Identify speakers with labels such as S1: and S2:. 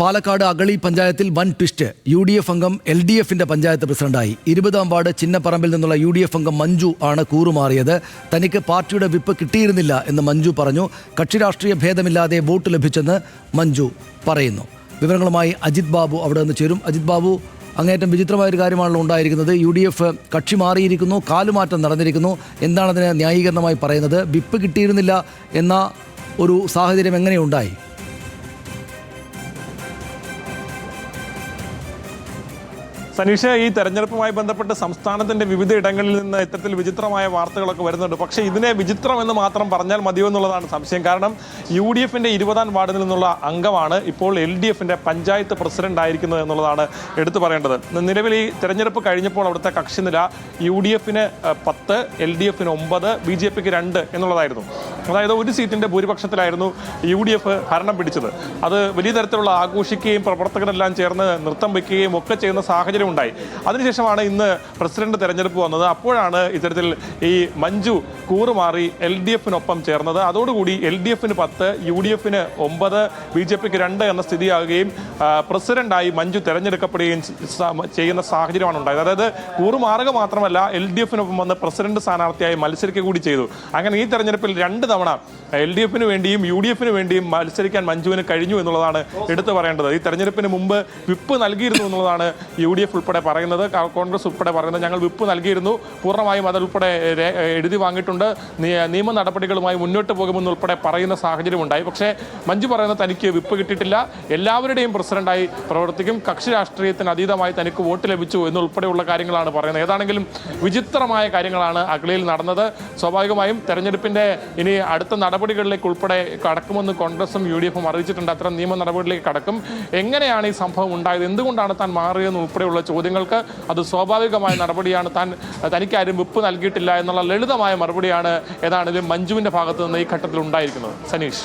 S1: പാലക്കാട് അഗളി പഞ്ചായത്തിൽ വൻ twist. U D F അംഗം എൽ ഡി എഫിന്റെ പഞ്ചായത്ത് പ്രസിഡന്റായി. ഇരുപതാം വാർഡ് ചിന്നപ്പറമ്പിൽ നിന്നുള്ള യു ഡി എഫ് അംഗം മഞ്ജു ആണ് കൂറുമാറിയത്. തനിക്ക് പാർട്ടിയുടെ വിപ്പ് കിട്ടിയിരുന്നില്ല എന്ന് മഞ്ജു പറഞ്ഞു. കക്ഷി രാഷ്ട്രീയ ഭേദമില്ലാതെ വോട്ട് ലഭിച്ചെന്ന് മഞ്ജു പറയുന്നു. വിവരങ്ങളുമായി അജിത് ബാബു അവിടെ നിന്ന് ചേരും. അജിത് ബാബു അങ്ങേറ്റം വിചിത്രമായ ഒരു കാര്യമാണല്ലോ ഉണ്ടായിരിക്കുന്നത്. യു ഡി എഫ് കക്ഷി മാറിയിരിക്കുന്നു കാലുമാറ്റം നടന്നിരിക്കുന്നു. എന്താണതിന് ന്യായീകരണമായി പറയുന്നത്? വിപ്പ് കിട്ടിയിരുന്നില്ല എന്ന ഒരു സാഹചര്യം എങ്ങനെയുണ്ടായി?
S2: സനീഷ ഈ തെരഞ്ഞെടുപ്പുമായി ബന്ധപ്പെട്ട് സംസ്ഥാനത്തിന്റെ വിവിധ ഇടങ്ങളിൽ നിന്ന് ഇത്തരത്തിൽ വിചിത്രമായ വാർത്തകളൊക്കെ വരുന്നുണ്ട്. പക്ഷെ ഇതിനെ വിചിത്രം എന്ന് മാത്രം പറഞ്ഞാൽ മതിയോ എന്നുള്ളതാണ് സംശയം. കാരണം യു ഡി എഫിന്റെ ഇരുപതാം വാർഡിൽ നിന്നുള്ള അംഗമാണ് ഇപ്പോൾ എൽ ഡി എഫിന്റെ പഞ്ചായത്ത് പ്രസിഡന്റ് ആയിരിക്കുന്നത് എന്നുള്ളതാണ് എടുത്തു പറയേണ്ടത്. നിലവിൽ ഈ തെരഞ്ഞെടുപ്പ് കഴിഞ്ഞപ്പോൾ അവിടുത്തെ കക്ഷിനില യു ഡി എഫിന് പത്ത് എൽ ഡി എഫിന് ഒമ്പത് ബി ജെ പിക്ക് രണ്ട് എന്നുള്ളതായിരുന്നു. അതായത് ഒരു സീറ്റിന്റെ ഭൂരിപക്ഷത്തിലായിരുന്നു യു ഡി എഫ് ഭരണം പിടിച്ചത്. അത് വലിയ തരത്തിലുള്ള ആഘോഷിക്കുകയും പ്രവർത്തകരെല്ലാം ചേർന്ന് നൃത്തം വയ്ക്കുകയും ഒക്കെ ചെയ്യുന്ന സാഹചര്യം ഉണ്ടായി. അതിനുശേഷമാണ് ഇന്ന് പ്രസിഡന്റ് തെരഞ്ഞെടുപ്പ് വന്നത്. അപ്പോഴാണ് ഇത്തരത്തിൽ ഈ മഞ്ജു കൂറുമാറി എൽ ഡി എഫിനൊപ്പം ചേർന്നത്. അതോടുകൂടി എൽ ഡി എഫിന് പത്ത് യു ഡി എഫിന് ഒമ്പത് ബി ജെ പിക്ക് രണ്ട് എന്ന സ്ഥിതിയാകുകയും പ്രസിഡന്റായി മഞ്ജു തെരഞ്ഞെടുക്കപ്പെടുകയും ചെയ്യുന്ന സാഹചര്യമാണ് ഉണ്ടായത്. അതായത് കൂറുമാറുക മാത്രമല്ല എൽ ഡി എഫിനൊപ്പം വന്ന് പ്രസിഡന്റ് സ്ഥാനാർത്ഥിയായി മത്സരിക്കുക കൂടി ചെയ്തു. അങ്ങനെ ഈ തെരഞ്ഞെടുപ്പിൽ രണ്ട് തവണ എൽ ഡി എഫിന് വേണ്ടിയും യു ഡി എഫിന് വേണ്ടിയും മത്സരിക്കാൻ മഞ്ജുവിന് കഴിഞ്ഞു എന്നുള്ളതാണ് എടുത്തു പറയേണ്ടത്. ഈ തെരഞ്ഞെടുപ്പിന് മുമ്പ് വിപ്പ് നൽകിയിരുന്നു എന്നുള്ളതാണ് യു ഡി എഫ് ഉൾപ്പെടെ പറയുന്നത്. കോൺഗ്രസ് ഉൾപ്പെടെ പറയുന്നത്. ഞങ്ങൾ വിപ്പ് നൽകിയിരുന്നു. പൂർണമായും അതുൾപ്പെടെ എഴുതി വാങ്ങിയിട്ടുണ്ട്. നിയ- നിയമ നടപടികളുമായി മുന്നോട്ട് പോകുമെന്നുൾപ്പെടെ പറയുന്ന സാഹചര്യം ഉണ്ടായി. പക്ഷേ മഞ്ജു പറയുന്നത് തനിക്ക് വിപ്പ് കിട്ടിയിട്ടില്ല. എല്ലാവരുടെയും പ്രസിഡന്റായി പ്രവർത്തിക്കും. കക്ഷി രാഷ്ട്രീയത്തിന് അതീതമായി തനിക്ക് വോട്ട് ലഭിച്ചു എന്നുൾപ്പെടെയുള്ള കാര്യങ്ങളാണ് പറയുന്നത്. ഏതാണെങ്കിലും വിചിത്രമായ കാര്യങ്ങളാണ് അഗ്ലിയിൽ നടന്നത്. സ്വാഭാവികമായും തെരഞ്ഞെടുപ്പിന്റെ ഇനി അടുത്ത നടപടികളിലേക്ക് ഉൾപ്പെടെ കടക്കുമെന്ന് കോൺഗ്രസും യു ഡി എഫും അറിയിച്ചിട്ടുണ്ട്. അത്തരം നിയമ നടപടികളിലേക്ക് കടക്കും. എങ്ങനെയാണ് ഈ സംഭവം ഉണ്ടായത്? എന്തുകൊണ്ടാണ് താൻ മാറിയതെന്ന് ഉൾപ്പെടെയുള്ള ചോദ്യങ്ങൾക്ക് അത് സ്വാഭാവികമായ നടപടിയാണ്. താൻ തനിക്കാരും വിപ്പ് നൽകിയിട്ടില്ല എന്നുള്ള ലളിതമായ മറുപടിയാണ് ഏതാണെങ്കിലും മഞ്ജുവിന്റെ ഭാഗത്ത് നിന്ന് ഈ ഘട്ടത്തിൽ ഉണ്ടായിരിക്കുന്നത്. സനീഷ്.